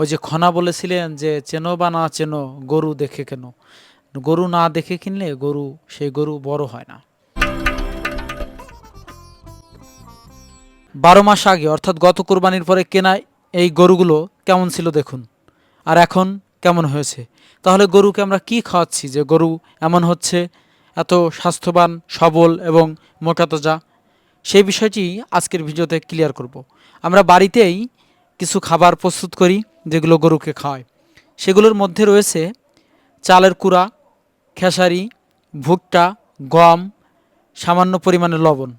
ওই যে খনা বলেছিলেন যে, চেনো বা না চেনো, গরু দেখে কেন? গরু না দেখে কিনলে গরু, সেই গরু বড় হয় না। বারো মাস আগে, অর্থাৎ গত কোরবানির পরে কেনা এই গরুগুলো কেমন ছিল দেখুন। আর এখন কেমন হয়েছে? তাহলে গরুকে আমরা কি খাওয়াচ্ছি যে গরু এমন হচ্ছে, এত স্বাস্থ্যবান, সবল এবং মোটা তাজা সেই বিষয়টি আজকের ভিডিওতে ক্লিয়ার করব। আমরা বাড়িতেই কিছু খাবার প্রস্তুত করি। যেগুলো গরুকে খাওয়াই সেগুলোর মধ্যে রয়েছে চালের কুড়া, খেসারি, ভুট্টা, গম, সামান্য পরিমাণে লবণ।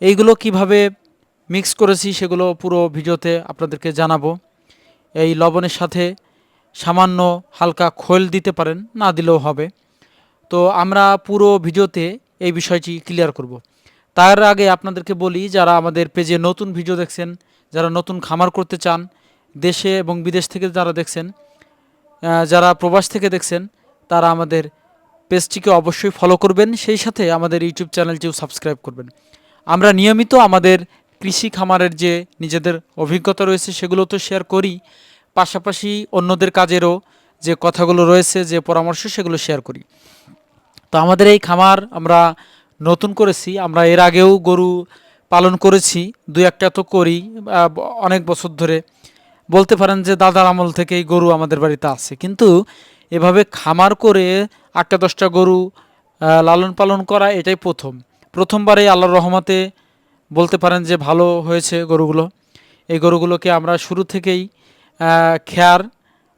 এইগুলো কীভাবে মিক্স করেছি সেগুলো পুরো ভিডিওতে আপনাদেরকে জানাব। এই লবণের সাথে সামান্য হালকা খোল দিতে পারেন, না দিলেও হবে। তো আমরা পুরো ভিডিওতে এই বিষয়টি ক্লিয়ার করব। তার আগে আপনাদেরকে বলি, যারা আমাদের পেজে নতুন ভিডিও দেখছেন, যারা নতুন খামার করতে চান দেশে এবং বিদেশ থেকে যারা দেখছেন যারা প্রবাস থেকে দেখছেন, তারা আমাদের পেজটিকে অবশ্যই ফলো করবেন। সেই সাথে আমাদের ইউটিউব চ্যানেলটিও সাবস্ক্রাইব করবেন। আমরা নিয়মিত আমাদের কৃষি খামারের যে নিজেদের অভিজ্ঞতা রয়েছে, সেগুলো তো শেয়ার করি। পাশাপাশি অন্যদের কাজেরও যে কথাগুলো রয়েছে, যে পরামর্শ, সেগুলো শেয়ার করি। তো আমাদের এই খামার আমরা নতুন করেছি। আমরা এর আগেও গরু পালন করেছি। দু একটা তো করি অনেক বছর ধরে। বলতে পারেন যে দাদার আমল থেকেই গরু আমাদের বাড়িতে আছে। কিন্তু এভাবে খামার করে আটটা দশটা গরু লালন পালন করা এটাই প্রথম। প্রথমবারে আল্লাহর রহমতে বলতে পারেন যে ভালো হয়েছে গরুগুলো। এই গরুগুলোকে আমরা শুরু থেকেই খেয়ার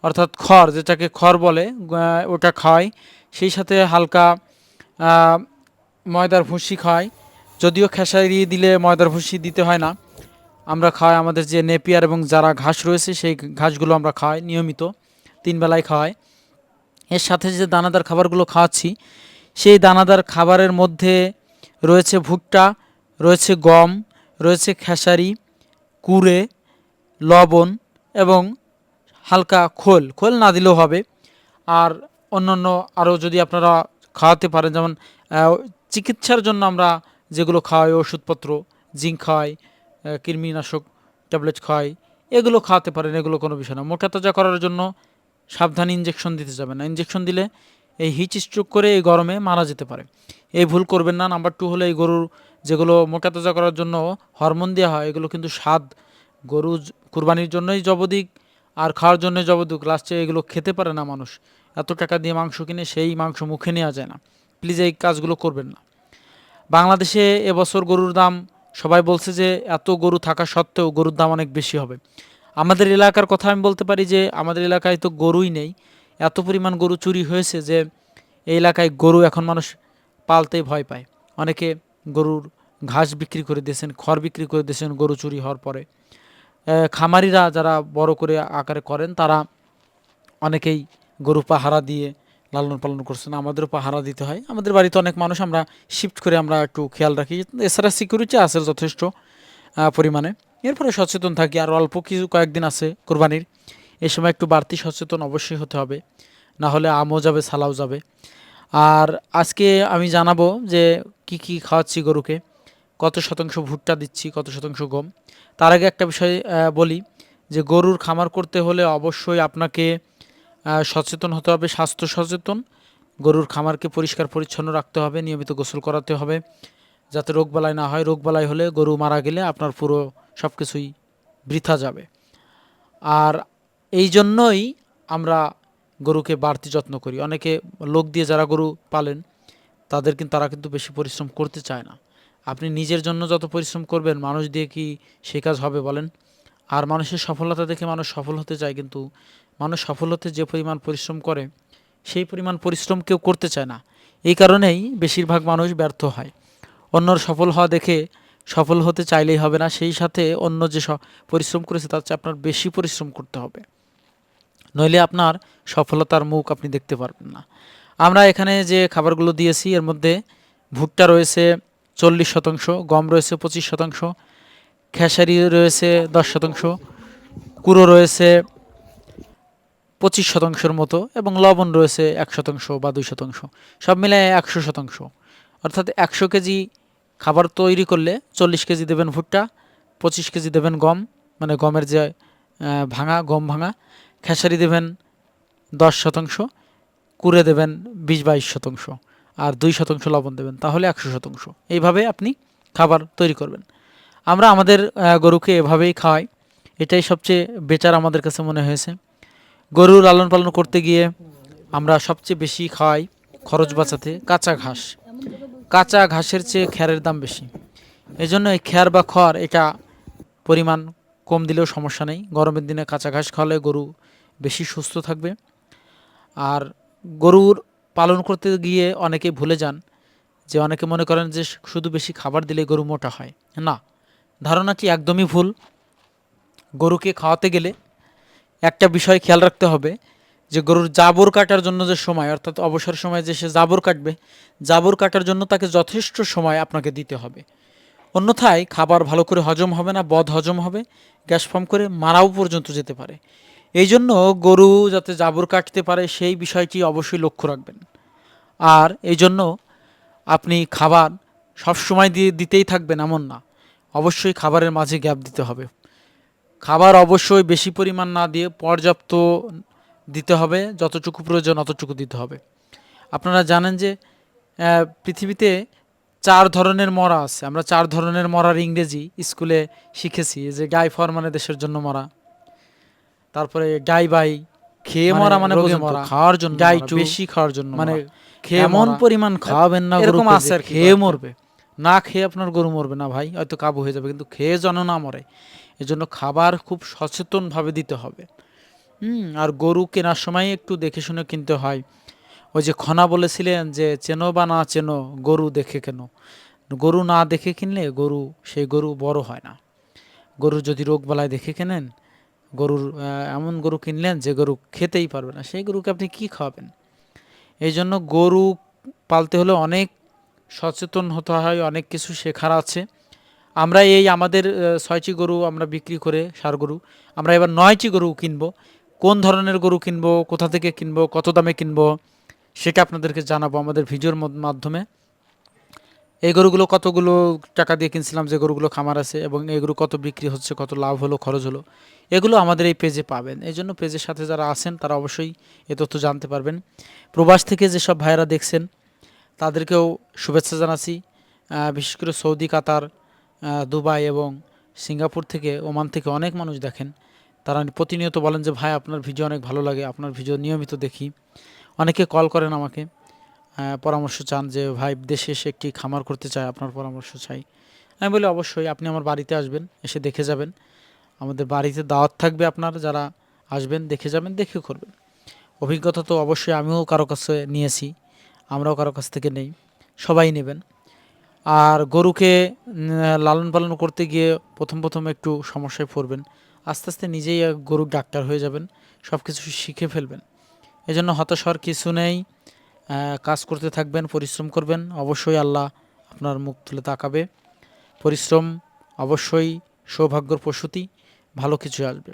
অর্থাৎ খড় যেটাকে খড় বলে ওটা খাওয়াই। সেই সাথে হালকা ময়দার ভুসি খাওয়াই। যদিও খেসারি দিলে ময়দার ভুসি দিতে হয় না আমরা খাওয়াই আমাদের যে নেপিয়ার এবং যারা ঘাস রয়েছে, সেই ঘাসগুলো আমরা খাওয়াই নিয়মিত, তিন বেলায় খাওয়াই। এর সাথে যে দানাদার খাবারগুলো খাওয়াচ্ছি, সেই দানাদার খাবারের মধ্যে রয়েছে ভুট্টা, রয়েছে গম, রয়েছে খেসারি, কুড়ে, লবণ এবং হালকা খোল। খোল না দিলেও হবে। আর অন্যান্য আরও যদি আপনারা খাওয়াতে পারেন, যেমন চিকিৎসার জন্য আমরা যেগুলো খাওয়াই, ওষুধপত্র, জিঙ্ক খাওয়াই কৃমিনাশক ট্যাবলেট খাওয়াই এগুলো খাওয়াতে পারেন, এগুলো কোনো বিষয় না। মোটা তাজা করার জন্য সাবধানে ইঞ্জেকশন দিতে যাবে না। ইঞ্জেকশন দিলে এই হিট স্ট্রোক করে এই গরমে মারা যেতে পারে। এই ভুল করবেন না। নাম্বার টু হলো এই গরুর যেগুলো মোটা তাজা করার জন্য হরমোন দেওয়া হয়, এগুলো কিন্তু স্বাদ। গরু কুরবানির জন্যই জবদিক আর খাওয়ার জন্য জবদিক লাস্টে এগুলো খেতে পারে না মানুষ। এত টাকা দিয়ে মাংস কিনে সেই মাংস মুখে নেওয়া যায় না। প্লিজ এই কাজগুলো করবেন না। বাংলাদেশে এবছর গরুর দাম সবাই বলছে যে এত গরু থাকা সত্ত্বেও গরুর দাম অনেক বেশি হবে। আমাদের এলাকার কথা আমি বলতে পারি যে আমাদের এলাকায় তো গরুই নেই। এত পরিমাণ গরু চুরি হয়েছে যে এই এলাকায় গরু এখন মানুষ পালতেই ভয় পায়। অনেকে গরুর ঘাস বিক্রি করে দিয়েছেন, খড় বিক্রি করে দিয়েছেন গরু চুরি হওয়ার পরে। খামারিরা যারা বড় করে আকারে করেন, তারা অনেকেই গরু পাহারা দিয়ে লালন পালন করছেন, আমাদেরও পাহারা দিতে হয়। আমাদের বাড়িতে অনেক মানুষ, আমরা শিফট করে আমরা একটু খেয়াল রাখি। এছাড়া সিকিউরিটি আছে যথেষ্ট পরিমাণে। এরপরে সচেতন থাকি, আর অল্প কিছু কয়েকদিন আছে কোরবানির। এই সময় একটু বাড়তি সচেতন অবশ্যই হতে হবে, না হলে আমও যাবে, সালাও যাবে। আর আজকে আমি জানাব যে কি কি খাওয়াচ্ছি গরুকে, কত শতাংশ ভুট্টা দিচ্ছি, কত শতাংশ গম। তার আগে একটা বিষয় বলি যে গরুর খামার করতে হলে অবশ্যই আপনাকে সচেতন হতে হবে, স্বাস্থ্য সচেতন, গরুর খামারকে পরিষ্কার পরিচ্ছন্ন রাখতে হবে, নিয়মিত গোসল করাতে হবে, যাতে রোগবালাই না হয়। রোগবালাই হলে গরু মারা গেলে আপনার পুরো সব কিছুই বৃথা যাবে। আর এই জন্যই আমরা গরুকে বাড়তি যত্ন করি। অনেকে লোক দিয়ে যারা গরু পালেন, তাদের কিন্তু তারা কিন্তু বেশি পরিশ্রম করতে চায় না। আপনি নিজের জন্য যত পরিশ্রম করবেন, মানুষ দিয়ে কি সে কাজ হবে বলেন? আর মানুষের সফলতা দেখে মানুষ সফল হতে চায়, কিন্তু মানুষ সফল হতে যে পরিমাণ পরিশ্রম করে, সেই পরিমাণ পরিশ্রম কেউ করতে চায় না। এই কারণেই বেশিরভাগ মানুষ ব্যর্থ হয়। অন্যর সফল হওয়া দেখে সফল হতে চাইলেই হবে না, সেই সাথে অন্য যে পরিশ্রম করেছে, তার চেয়ে আপনার বেশি পরিশ্রম করতে হবে। নইলে আপনার সফলতার মুখ আপনি দেখতে পারবেন না। আমরা এখানে যে খাবারগুলো দিয়েছি, এর মধ্যে ভুট্টা রয়েছে চল্লিশ শতাংশ, গম রয়েছে পঁচিশ শতাংশ খেসারি রয়েছে দশ শতাংশ, কুড়ো রয়েছে পঁচিশ শতাংশের মতো এবং লবণ রয়েছে এক শতাংশ বা দুই শতাংশ, সব মিলে একশো শতাংশ। অর্থাৎ একশো কেজি খাবার তৈরি করলে চল্লিশ কেজি দেবেন ভুট্টা, পঁচিশ কেজি দেবেন গম মানে গমের যে ভাঙা, গম ভাঙা, খেসারি দেবেন দশ শতাংশ, কুড়ে দেবেন বিশ বাইশ শতাংশ, আর দুই শতাংশ লবণ দেবেন, তাহলে একশো শতাংশ। এইভাবে আপনি খাবার তৈরি করবেন। আমরা আমাদের গরুকে এভাবেই খাওয়াই। এটাই সবচেয়ে বেচার আমাদের কাছে মনে হয়েছে। গরু লালন পালন করতে গিয়ে আমরা সবচেয়ে বেশি খাওয়াই খরচ বাঁচাতে কাঁচা ঘাস। কাঁচা ঘাসের চেয়ে খ্যারের দাম বেশি। এই জন্য এই খ্যার বা খড়, এটা পরিমাণ কম দিলেও সমস্যা নেই। গরমের দিনে কাঁচা ঘাস খাওয়ালে গরু বেশি সুস্থ থাকবে। আর গরুর পালন করতে গিয়ে অনেকে ভুলে যান যে, অনেকে মনে করেন যে, শুধু বেশি খাবার দিলে গরু মোটা হয়। না ধারণাটি একদমই ভুল? গরুকে খাওয়াতে গেলে একটা বিষয় খেয়াল রাখতে হবে যে গরুর জাবর কাটার জন্য যে সময়, অর্থাৎ অবসর সময় যে সে জাবর কাটবে, জাবর কাটার জন্য তাকে যথেষ্ট সময় আপনাকে দিতে হবে। অন্যথায় খাবার ভালো করে হজম হবে না, বদ হজম হবে, গ্যাস ফর্ম করে মারাও পর্যন্ত যেতে পারে। এই জন্য গরু যাতে জাবর কাটতে পারে সেই বিষয়টি অবশ্যই লক্ষ্য রাখবেন। আর এই জন্য আপনি খাবার সবসময় দিয়ে দিতেই থাকবেন, এমন না। অবশ্যই খাবারের মাঝে গ্যাপ দিতে হবে। খাবার অবশ্যই বেশি পরিমাণ না দিয়ে পর্যাপ্ত দিতে হবে যতটুকু প্রয়োজন অতটুকু দিতে হবে। আপনারা জানেন যে পৃথিবীতে চার ধরনের মরা আছে। আমরা চার ধরনের মরার ইংরেজি স্কুলে শিখেছি যে গাই ফর মানে দেশের জন্য মরা তারপরে গাই বাই খেয়ে মানে মরা মানে মরা, খাওয়ার জন্য গাই বেশি খাওয়ার জন্য মানে খেয়ে এমন। পরিমাণ খাওয়াবেন না এরকম আছে খেয়ে মরবে। না খেয়ে আপনার গরু মরবে না ভাই, হয়তো কাবু হয়ে যাবে, কিন্তু খেয়ে যেন না মরে, এজন্য খাবার খুব সচেতনভাবে দিতে হবে। হুম, আর গরু কেনার সময় একটু দেখে শুনে কিনতে হয়। ওই যে খনা বলেছিলেন যে, চেনো বা না চেনো, গরু দেখে কেন। গরু না দেখে কিনলে গরু, সেই গরু বড় হয় না। গরু যদি রোগ বালায় দেখে কেনেন, গরুর এমন গরু কিনলেন যে গরু খেতেই পারবে না, সেই গরুকে আপনি কি খাওয়াবেন? এই জন্য গরু পালতে হলে অনেক সচেতন হতে হয়, অনেক কিছু শেখার আছে। আমরা এই আমাদের ছয়টি গরু আমরা বিক্রি করে, সার গরু, আমরা এবার নয়টি গরু কিনবো। কোন ধরনের গরু কিনব, কোথা থেকে কিনব, কত দামে কিনব, সেটা আপনাদেরকে জানাব আমাদের ভিডিওর মাধ্যমে। এই গরুগুলো কতগুলো টাকা দিয়ে কিনছিলাম, যে গরুগুলো খামার আছে, এবং এগুলো কত বিক্রি হচ্ছে, কত লাভ হলো, খরচ হলো, এগুলো আমাদের এই পেজে পাবেন। এই জন্য পেজের সাথে যারা আছেন, তারা অবশ্যই এ তথ্য জানতে পারবেন। প্রবাস থেকে যেসব ভাইয়েরা দেখছেন তাদেরকেও শুভেচ্ছা জানাচ্ছি। বিশেষ করে সৌদি, কাতার দুবাই এবং সিঙ্গাপুর থেকে, ওমান থেকে অনেক মানুষ দেখেন। তারা প্রতিনিয়ত বলেন যে, ভাই, আপনার ভিডিও অনেক ভালো লাগে, আপনার ভিডিও নিয়মিত দেখি। অনেকে কল করেন আমাকে পরামর্শ চান যে, ভাই, দেশে এসে একটি খামার করতে চায় আপনার পরামর্শ চাই। আমি বলি, অবশ্যই, আপনি আমার বাড়িতে আসবেন, এসে দেখে যাবেন। আমাদের বাড়িতে দাওয়াত থাকবে আপনার, যারা আসবেন, দেখে যাবেন দেখে করবেন। অভিজ্ঞতা তো অবশ্যই আমিও কারও কাছে নিয়েছি। আমরাও কারও কাছ থেকে নেই, সবাই নেবেন। আর গরুকে লালন পালন করতে গিয়ে প্রথম প্রথম একটু সমস্যায় পড়বেন। আস্তে আস্তে নিজেই গরুর ডাক্তার হয়ে যাবেন সব কিছু শিখে ফেলবেন। এজন্য হতাশ হওয়ার কিছু নেই কাজ করতে থাকবেন, পরিশ্রম করবেন, অবশ্যই আল্লাহ আপনার মুখ তুলে তাকাবে। পরিশ্রম অবশ্যই সৌভাগ্যর প্রসূতি, ভালো কিছু আসবে।